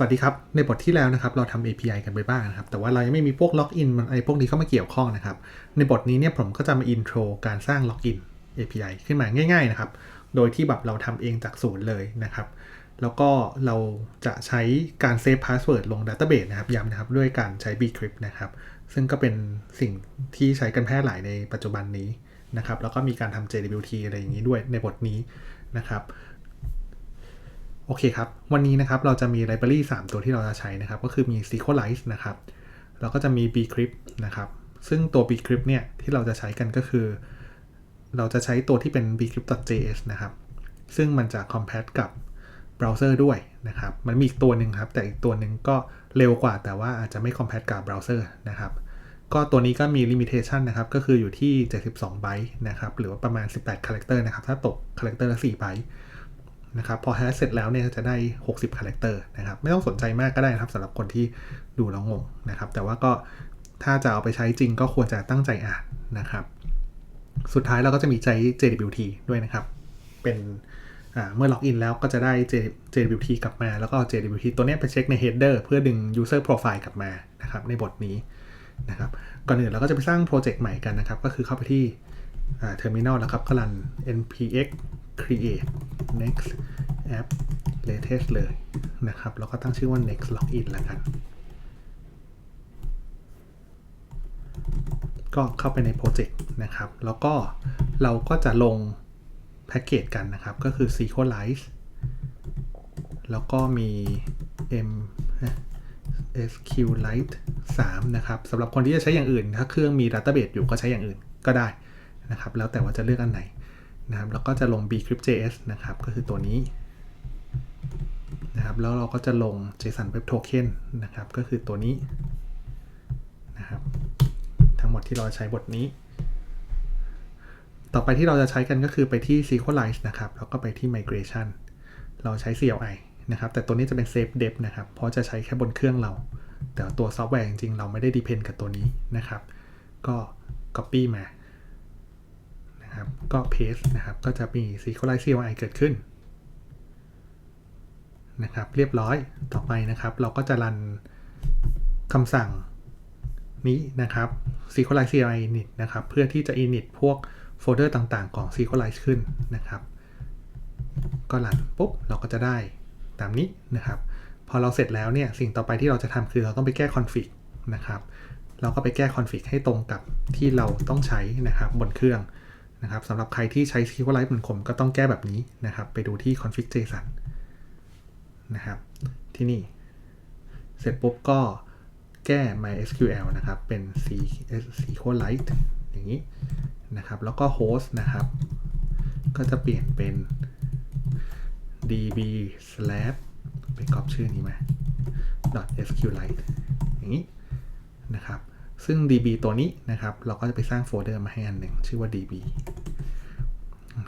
สวัสดีครับ ในบทที่แล้วนะครับเราทำ API กันไปบ้างนะครับ แต่ว่าเรายังไม่มีพวกล็อกอินอะไรพวกนี้เข้ามาเกี่ยวข้องนะครับ ในบทนี้เนี่ยผมก็จะมาอินโทรการสร้างล็อกอิน API ขึ้นมาง่าย ๆนะครับ โดยที่แบบเราทำเองจากศูนย์เลยนะครับ แล้วก็เราจะใช้การเซฟพาสเวิร์ดลง Database นะครับย้ำนะครับด้วยการใช้ bcrypt นะครับ ซึ่งก็เป็นสิ่งที่ใช้กันแพร่หลายในปัจจุบันนี้นะครับ แล้วก็มีการทำ JWT อะไรอย่างนี้ด้วยในบทนี้นะครับ โอเคครับ วันนี้นะครับเราจะมีไลบรารี3 ตัวที่เราจะใช้นะครับ ก็คือมี SQLite นะครับ แล้วก็จะมี bcrypt นะครับ ซึ่งตัว bcrypt เนี่ยที่เราจะใช้กันก็คือ เราจะใช้ตัวที่เป็น bcrypt.js นะครับ ซึ่งมันจะ compat กับเบราว์เซอร์ด้วยนะครับ มันมีอีกตัวหนึ่งครับ แต่อีกตัวหนึ่งก็เร็วกว่า แต่ว่าอาจจะไม่ compat กับเบราว์เซอร์นะครับ ก็ตัวนี้ก็มี limitation นะครับ ก็คืออยู่ที่ 72 ไบต์นะครับ หรือว่าประมาณ 18คาแรคเตอร์นะครับ ถ้าตกคาแรคเตอร์ละ4ไบต์ นะครับพอแฮชเสร็จแล้วเนี่ยจะได้ 60คาแรคเตอร์นะครับไม่ต้องสนใจมากก็ได้นะครับสำหรับคนที่ดูแล้วงงนะครับแต่ว่าก็ถ้าจะเอาไปใช้จริงก็ควรจะตั้งใจอ่านนะครับ สุดท้ายเราก็จะมีใช้ JWT ด้วยนะครับ เป็นเมื่อล็อกอินแล้วก็จะได้ JWT กลับมา แล้วก็ JWT ตัวนี้ไปเช็คใน header เพื่อดึง user profile กลับมานะครับในบทนี้นะครับก่อนอื่นเราก็จะไปสร้างโปรเจกต์ใหม่กันนะครับ ก็คือเข้าไปที่ terminal แล้วครับก็รัน npx create next app latest เลยนะครับ แล้วก็ตั้งชื่อว่า next login แล้วกัน ก็เข้าไปในโปรเจกต์นะครับ แล้วก็เราก็จะลงแพ็กเกจกันนะครับ ก็คือ SQLite แล้วก็มี m SQLite 3 นะครับสำหรับคนที่จะใช้อย่างอื่น ถ้าเครื่องมี Database อยู่ก็ใช้อย่างอื่นก็ได้ นะครับ แล้วแต่ว่าจะเลือกอันไหนนะครับ แล้วก็จะลง bcrypt.js นะครับ ก็คือตัวนี้นะครับ แล้วเราก็จะลง json web token นะครับ ก็คือตัวนี้นะครับ ทั้งหมดที่เราใช้บทนี้ ต่อไปที่เราจะใช้กันก็คือไปที่ SQLite นะครับ แล้วก็ไปที่ migration เราใช้ CLI นะครับ แต่ตัวนี้จะเป็น safe dev นะครับ เพราะจะใช้แค่บนเครื่องเรา แต่ตัวซอฟต์แวร์จริงๆ เราไม่ได้ depend กับตัวนี้นะครับ ก็ copy มา ก็ paste นะครับ ก็จะมี SQLite CLI เกิดขึ้นนะครับ เรียบร้อยต่อไปนะครับ เราก็จะรันคำสั่งนี้นะครับ SQLite CLI init นะครับ เพื่อที่จะ init พวกโฟลเดอร์ต่างๆ ของ SQLite ขึ้นนะครับ ก็รันปุ๊บ เราก็จะได้ตามนี้นะครับ พอเราเสร็จแล้วเนี่ย สิ่งต่อไปที่เราจะทำคือเราต้องไปแก้ config นะครับ เราก็ไปแก้ config ให้ตรงกับที่เราต้องใช้นะครับบนเครื่อง นะครับสำหรับใครที่ใช้ SQLite เหมือนผมก็ต้องแก้แบบนี้นะครับ ไปดูที่ config json นะครับ ที่นี่ เสร็จปุ๊บก็แก้ mysql นะครับ เป็น SQLite อย่างนี้นะครับ แล้วก็ host นะครับ ก็จะเปลี่ยนเป็น db slash ไปกรอบชื่อนี้มา .sqlite อย่างนี้นะครับ ซึ่ง db ตัวนี้นะครับ เราก็จะไปสร้างโฟลเดอร์มาให้อันหนึ่งชื่อว่า db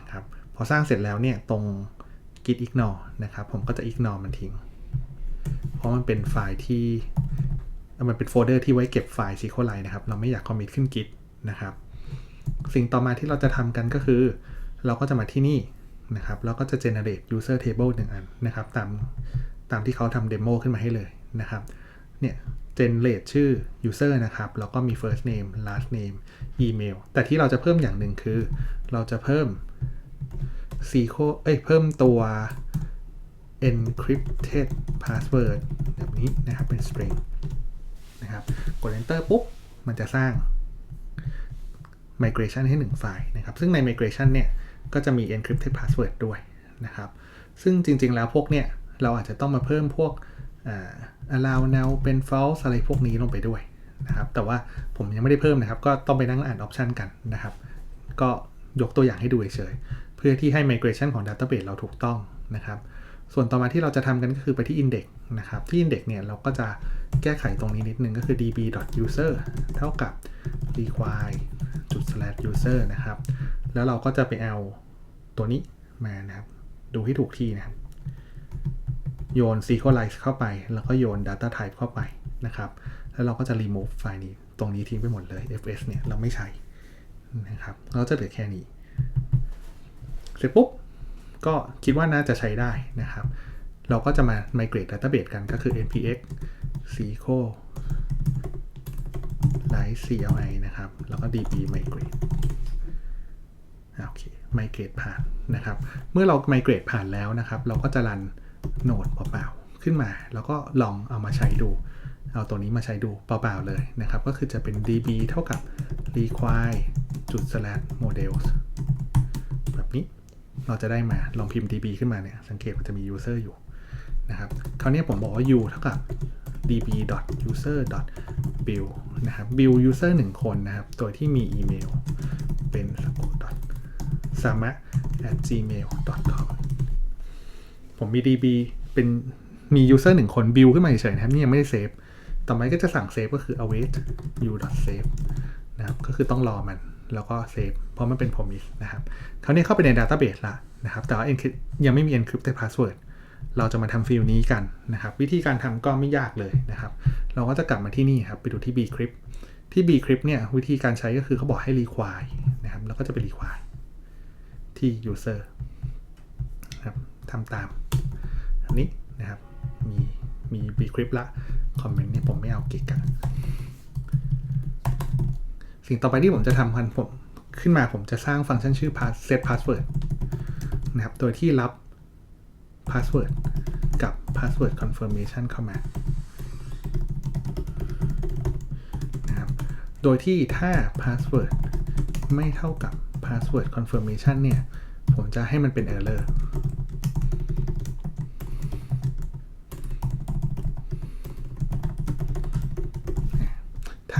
นะครับ พอสร้างเสร็จแล้วเนี่ยตรง git ignore นะครับ ผมก็จะ ignore มันทิ้ง เพราะมันเป็นไฟล์ที่ มันเป็นโฟลเดอร์ที่ไว้เก็บไฟล์ SQLite นะครับ เราไม่อยากคอมมิตขึ้น git นะครับ สิ่งต่อมาที่เราจะทำกันก็คือ เราก็จะมาที่นี่นะครับ แล้วก็จะ generate user table หนึ่งอันนะครับ ตาม ตามที่เขาทำเดโมขึ้นมาให้เลยนะครับ เนี่ย generate ชื่อ user นะครับ แล้วก็มี first name last name email แต่ที่เราจะเพิ่มอย่างหนึ่งคือ เราจะเพิ่ม SQL เอ้ย เพิ่มตัว encrypted password แบบนี้นะครับ เป็น string นะครับ กด enter ปุ๊บ มันจะสร้าง migration ให้ 1 ไฟล์นะครับ ซึ่งใน migration เนี่ย ก็จะมี encrypted password ด้วยนะครับ ซึ่งจริงๆ แล้วพวกเนี่ย เราอาจจะต้องมาเพิ่มพวก allow now เป็น false อะไรพวกนี้ลงไปด้วยนะครับ แต่ว่าผมยังไม่ได้เพิ่มนะครับ ก็ต้องไปนั่งอ่าน option กันนะครับ ก็ยกตัวอย่างให้ดูเฉยๆ เพื่อที่ให้ migration ของ database เราถูกต้องนะครับ ส่วนต่อมาที่เราจะทำกันก็คือไปที่ index นะครับ ที่ index เนี่ยเราก็จะแก้ไขตรงนี้นิดนึงก็คือ db.user เท่ากับ require จุด slash user นะครับ แล้วเราก็จะไปเอาตัวนี้มานะครับ ดูให้ถูกที่นะครับ โยน SQLite เข้าไป แล้วก็โยน data type เข้าไปนะครับ แล้วเราก็จะ remove ไฟล์นี้ ตรงนี้ทิ้งไปหมดเลย fs เนี่ย เราไม่ใช้นะครับเราจะเหลือแค่นี้ เสร็จปุ๊บ ก็คิดว่าน่าจะใช้ได้นะครับ เราก็จะมา migrate database กันก็คือ npx sql live cli นะครับ แล้วก็ db migrate โอเค migrate ผ่านนะครับ เมื่อเรา migrate ผ่านแล้วนะครับ เราก็จะรัน โหนดเปล่าๆขึ้นมา แล้วก็ลองเอามาใช้ดู เอาตัวนี้มาใช้ดูเปล่าๆเลยนะครับ ก็คือจะเป็น db เท่ากับ require จุด slash models แบบนี้เราจะได้มาลองพิมพ์ db ขึ้นมาเนี่ย สังเกตมันจะมี user อยู่นะครับคราวนี้ผมบอกว่า u เท่ากับ db user build นะครับ build user 1 คนนะครับ โดยที่มีอีเมลเป็น s a m a gmail com ผมมี db เป็นมี user 1คน build ขึ้นมาเฉยๆนะครับนี่ยังไม่ได้เซฟ ต่อไปก็จะสั่งเซฟก็คือ await u save นะครับ ก็คือต้องรอมันแล้วก็เซฟเพราะมันเป็น promise นะครับคราวนี้เข้าไปใน database ละนะครับ แต่ว่า encrypt ยังไม่มี encrypted password เราจะมาทำฟิลนี้กันนะครับ วิธีการทำก็ไม่ยากเลยนะครับ เราก็จะกลับมาที่นี่ครับ ไปดูที่ bcrypt ที่ bcrypt เนี่ย วิธีการใช้ก็คือเขาบอกให้ require นะครับ แล้วก็จะไป require ที่ user นะครับ ทำตามอันนี้นะครับ มีมี bcrypt ละ คอมเมนต์นี่ผมไม่เอาเกะกะสิ่งต่อไปที่ผมจะทำคันผมขึ้นมาผมจะสร้างฟังก์ชันชื่อ pass set password นะครับ โดยที่รับ password กับ password confirmation เข้ามานะครับโดยที่ถ้า password ไม่เท่ากับ password confirmation เนี่ย ผมจะให้มันเป็น error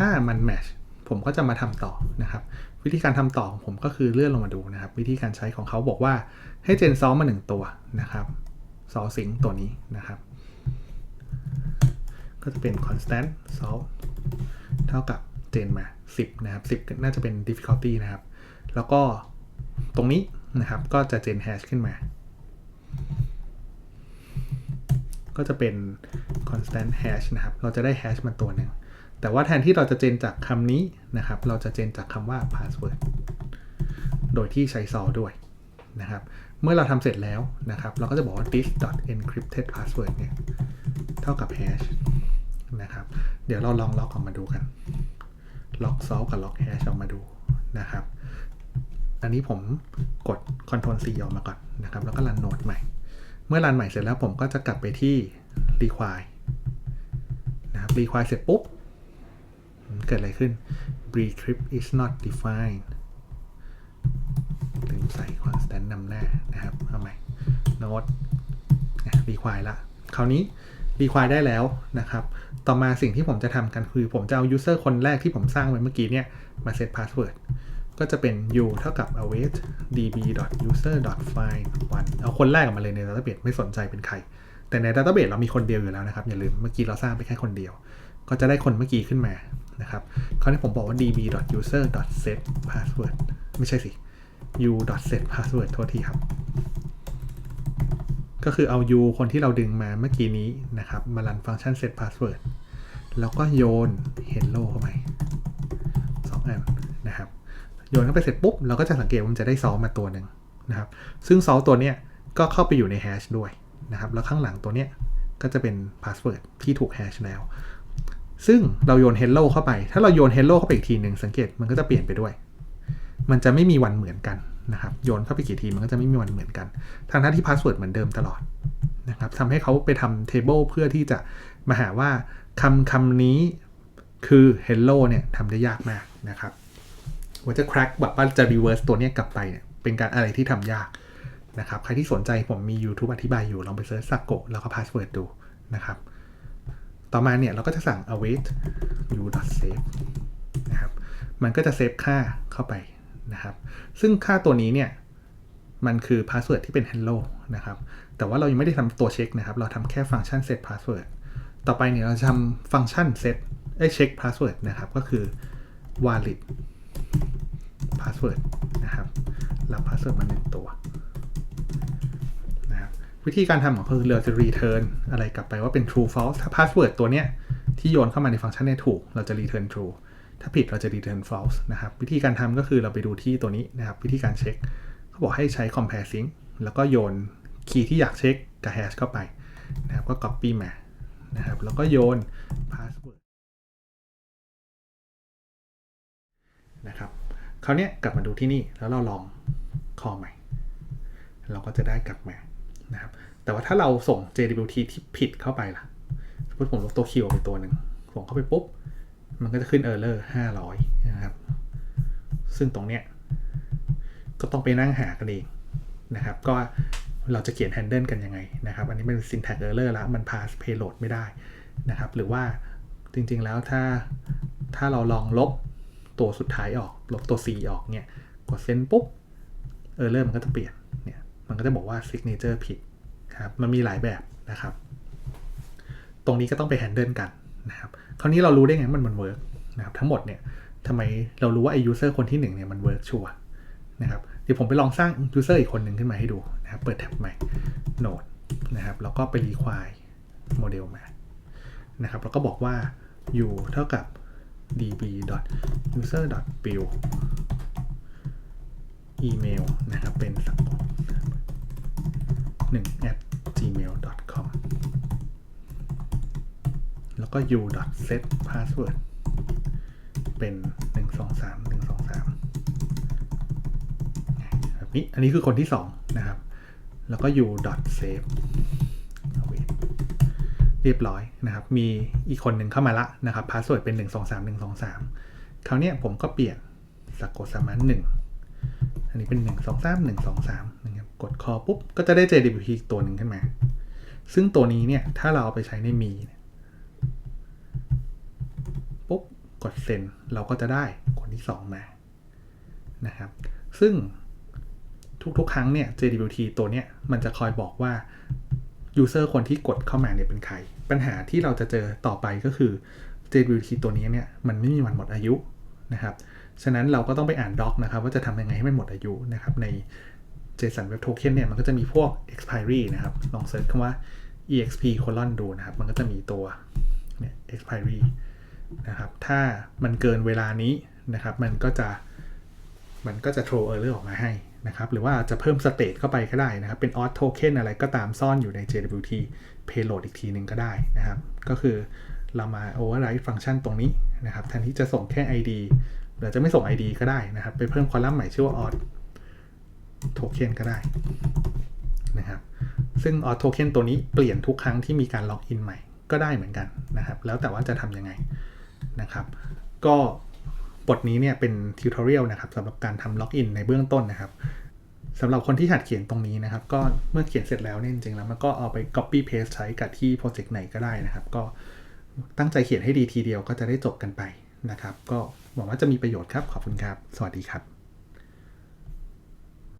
ถ้ามัน match ผมก็จะมาทำต่อนะครับ วิธีการทำต่อของผมก็คือเลื่อนลงมาดูนะครับ วิธีการใช้ของเขาบอกว่าให้เจนซอมา 1 ตัวนะครับซอสิงตัวนี้นะครับ ก็จะเป็น constant solve เท่ากับเจนมา 10 นะครับ 10 น่าจะเป็น difficulty นะครับ แล้วก็ตรงนี้นะครับก็จะเจน hash ขึ้นมา ก็จะเป็น constant hash นะครับ เราจะได้ hash มันตัวหนึ่ง แต่ว่าแทนที่เราจะเจนจากคำนี้นะครับ เราจะเจนจากคำว่า password โดยที่ใช้ซอด้วยนะครับ เมื่อเราทำเสร็จแล้วนะครับ เราก็จะบอกว่า this dot encrypted password เนี่ยเท่ากับ hash นะครับ เดี๋ยวเราลองล็อกออกมาดูกัน ล็อก solve กับล็อก hash ออกมาดูนะครับ อันนี้ผมกด Ctrl C ออกมาก่อนนะครับ แล้วก็รันโนดใหม่ เมื่อรันใหม่เสร็จแล้วผมก็จะกลับไปที่ require นะครับ require เสร็จปุ๊บ เกิดอะไรขึ้น bcrypt is not defined ลืมใส่ constant นำหน้านะครับเอาใหม่ node require ละ คราวนี้ require ได้แล้วนะครับ ต่อมาสิ่งที่ผมจะทำกันคือ ผมจะเอา user คนแรกที่ผมสร้างไว้เมื่อกี้เนี่ย มา set password ก็จะเป็น u เท่ากับ await db user find 1เอาคนแรกออกมาเลยใน database ไม่สนใจเป็นใคร แต่ใน database เรามีคนเดียวอยู่แล้วนะครับ อย่าลืมเมื่อกี้เราสร้างไปแค่คนเดียว ก็จะได้คนเมื่อกี้ขึ้นมานะครับคราวนี้ผมบอกว่า db user set password ไม่ใช่สิ u set password โทษทีครับ ก็คือเอา u คนที่เราดึงมาเมื่อกี้นี้นะครับ มารันฟังก์ชัน set password แล้วก็โยน hello เข้าไปสองอันนะครับ โยนเข้าไปเสร็จปุ๊บ เราก็จะสังเกตว่ามันจะได้ซอมาตัวหนึ่งนะครับ ซึ่งซอตัวเนี้ยก็เข้าไปอยู่ในแฮชด้วยนะครับ แล้วข้างหลังตัวเนี้ยก็จะเป็นพาสเวิร์ดที่ถูกแฮชแล้ว ซึ่งเราโยน hello เข้าไป ถ้าเราโยน hello เข้าไปอีกทีหนึ่งสังเกตมันก็จะเปลี่ยนไปด้วย มันจะไม่มีวันเหมือนกันนะครับ โยนเข้าไปกี่ทีมันก็จะไม่มีวันเหมือนกัน ทางหน้าที่พาสเวิร์ดเหมือนเดิมตลอดนะครับทำให้เขาไปทำ table เพื่อที่จะมาหาว่าคำคำนี้คือ hello เนี่ยทำได้ยากมากนะครับว่าจะ crack แบบว่าจะ reverse ตัวนี้กลับไปเนี่ยเป็นการอะไรที่ทำยากนะครับ ใครที่สนใจผมมี YouTube อธิบายอยู่ ลองไปเซิร์ชสักโกแล้วก็ password ดูนะครับ ต่อมาเนี่ยเราก็จะสั่ง await u save นะครับมันก็จะเซฟค่าเข้าไปนะครับ ซึ่งค่าตัวนี้เนี่ยมันคือ password ที่เป็น hello นะครับ แต่ว่าเรายังไม่ได้ทำตัวเช็คนะครับ เราทำแค่ฟังก์ชัน set password ต่อไปเนี่ยเราจะทำฟังก์ชัน set ไอ้เช็ค password นะครับ ก็คือ valid password นะครับ รับ password มาหนึ่งตัว วิธีการทำของคือเราจะ return อะไรกลับไปว่าเป็น true false ถ้า password ตัวเนี้ยที่โยนเข้ามาในฟังก์ชันเนี่ยถูก เราจะ return true ถ้าผิดเราจะ return false นะครับ วิธีการทำก็คือเราไปดูที่ตัวนี้นะครับ วิธีการเช็คเขาบอกให้ใช้ compare sync แล้วก็โยนคีย์ที่อยากเช็คกับ hash เข้าไปนะครับ ก็ copy มานะครับ แล้วก็โยน password นะครับคราวเนี้ยกลับมาดูที่นี่แล้วเราลองคอใหม่ เราก็จะได้กลับมา นะครับแต่ว่าถ้าเราส่ง JWT ที่ผิดเข้าไปล่ะสมมติผมลบตัวคิวไปตัวหนึ่งส่งเข้าไปปุ๊บ มันก็จะขึ้น error 500 นะครับ ซึ่งตรงเนี้ยก็ต้องไปนั่งหากันเองนะครับ ก็เราจะเขียน handle กันยังไงนะครับ อันนี้เป็น syntax error แล้ว มัน pass payload ไม่ได้นะครับ หรือว่าจริงๆแล้วถ้าถ้าเราลองลบตัวสุดท้ายออก ลบตัว C ออกเนี่ย กดเซ็นปุ๊บ error มันก็จะเปลี่ยน ก็จะบอกว่า signature ผิดครับมันมีหลายแบบนะครับ ตรงนี้ก็ต้องไป handle กันนะครับคราวนี้เรารู้ได้ไงมันมันเวิร์กนะครับทั้งหมดเนี่ยทำไมเรารู้ว่าไอ้ user คนที่หนึ่งเนี่ยมันเวิร์กชัวร์นะครับเดี๋ยวผมไปลองสร้าง user อีกคนหนึ่งขึ้นมาให้ดูนะครับเปิดแท็บใหม่ node นะครับแล้วก็ไป require โมเดลมานะครับแล้วก็บอกว่า u เท่ากับ db user build email นะครับเป็นสังคม 1 at gmail com แล้วก็ u set password เป็น 1 2 3 1 2 3แบบนี้อันนี้คือคนที่ 2 นะครับ แล้วก็ u save เรียบร้อยนะครับ มีอีกคนหนึ่งเข้ามาละนะครับพาสเวิร์ดเป็น 1 2 3 1 2 3 คราวนี้ผมก็เปลี่ยนสกกดสมันหนึ่ง อันนี้เป็น 1 2 3 1 2 3นะครับกดคอปุ๊บ ก็จะได้ JWT ตัวหนึ่งขึ้นมา ซึ่งตัวนี้เนี่ย ถ้าเราเอาไปใช้ในมีปุ๊บ กดเซ็นเราก็จะได้คนที่ 2 มานะครับ ซึ่งทุกๆ ครั้งเนี่ย JWT ตัวเนี้ยมันจะคอยบอกว่า user คนที่กดเข้ามาเนี่ยเป็นใคร ปัญหาที่เราจะเจอต่อไปก็คือ JWT ตัวนี้เนี่ย มันไม่มีวันหมดอายุนะครับ ฉะนั้นเราก็ต้องไปอ่านด็อกนะครับว่าจะทำยังไงให้มันหมดอายุนะครับใน JSON Web Token เนี่ยมันก็จะมีพวก expiry นะครับ ลองเซิร์ชคำว่า exp colon ดูนะครับ มันก็จะมีตัวเนี่ย expiry นะครับถ้ามันเกินเวลานี้นะครับ มันก็จะมันก็จะ throw error ออกมาให้นะครับ หรือว่าจะเพิ่ม state เข้าไปก็ได้นะครับ เป็น auth token อะไรก็ตามซ่อนอยู่ใน JWT payload อีกทีหนึ่งก็ได้นะครับ ก็คือเรามา override ฟังก์ชันตรงนี้นะครับแทนที่จะส่งแค่ ID หรือจะไม่ส่ง ID ก็ได้นะครับ ไปเพิ่มคอลัมน์ใหม่ชื่อว่า auth token ก็ได้นะครับ ซึ่ง auth token ตัวนี้เปลี่ยนทุกครั้งที่มีการล็อกอินใหม่ก็ได้เหมือนกันนะครับ แล้วแต่ว่าจะทำยังไงนะครับ ก็บทนี้เนี่ยเป็นทิวทอเรียลนะครับสำหรับการทำล็อกอินในเบื้องต้นนะครับสำหรับคนที่หัดเขียนตรงนี้นะครับ ก็เมื่อเขียนเสร็จแล้วเนี่ยจริงๆแล้วมันก็เอาไป copy paste ใช้กับที่โปรเจกต์ไหนก็ได้นะครับ ก็ตั้งใจเขียนให้ดีทีเดียวก็จะได้จบกันไปนะครับ ก็ หวังว่าจะมีประโยชน์ครับ ขอบคุณครับ สวัสดีครับ